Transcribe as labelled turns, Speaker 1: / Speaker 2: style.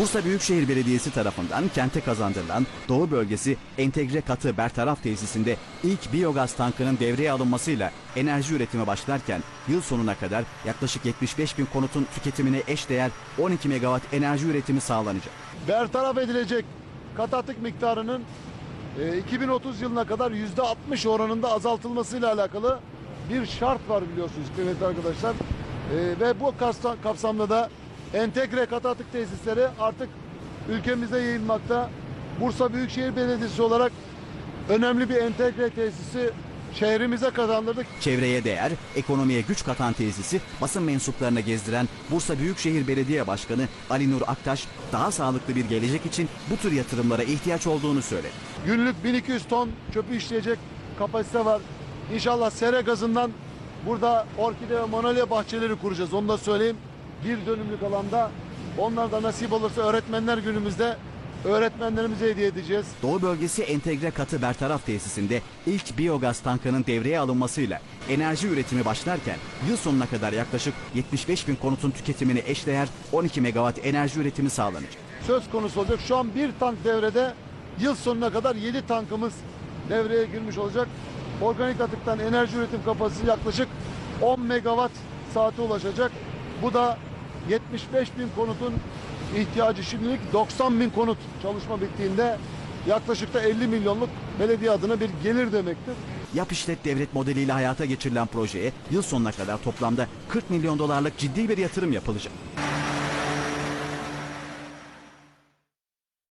Speaker 1: Bursa Büyükşehir Belediyesi tarafından kente kazandırılan Doğu Bölgesi Entegre Katı Bertaraf Tesisinde ilk biyogaz tankının devreye alınmasıyla enerji üretimi başlarken yıl sonuna kadar yaklaşık 75 bin konutun tüketimine eşdeğer 12 megawatt enerji üretimi sağlanacak.
Speaker 2: bertaraf edilecek kat atık miktarının e, 2030 yılına kadar %60 oranında azaltılmasıyla alakalı bir şart var biliyorsunuz kıymetli arkadaşlar. E, ve bu kapsa- kapsamda da entegre kat atık tesisleri artık ülkemizde yayılmakta. Bursa Büyükşehir Belediyesi olarak önemli bir entegre tesisi şehrimize kazandırdık.
Speaker 1: Çevreye değer, ekonomiye güç katan tesisi basın mensuplarına gezdiren Bursa Büyükşehir Belediye Başkanı Ali Nur Aktaş daha sağlıklı bir gelecek için bu tür yatırımlara ihtiyaç olduğunu söyledi.
Speaker 2: Günlük 1200 ton çöpü işleyecek kapasite var. İnşallah sere gazından burada orkide ve manolya bahçeleri kuracağız. Onu da söyleyeyim. Bir dönümlük alanda. Onlar da nasip olursa öğretmenler günümüzde öğretmenlerimize hediye edeceğiz.
Speaker 1: Doğu Bölgesi Entegre Katı Bertaraf Tesisinde ilk biyogaz tankının devreye alınmasıyla enerji üretimi başlarken yıl sonuna kadar yaklaşık 75 bin konutun tüketimine eşdeğer 12 megawatt enerji üretimi sağlanacak.
Speaker 2: Söz konusu olacak. Şu an bir tank devrede. Yıl sonuna kadar 7 tankımız devreye girmiş olacak. Organik atıktan enerji üretim kapasitesi yaklaşık 10 megawatt saate ulaşacak. Bu da 75 bin konutun ihtiyacı şimdilik 90 bin konut çalışma bittiğinde yaklaşık da 50 milyonluk belediye adına bir gelir demektir.
Speaker 1: Yap işlet devlet modeliyle hayata geçirilen projeye yıl sonuna kadar toplamda 40 milyon dolarlık ciddi bir yatırım yapılacak.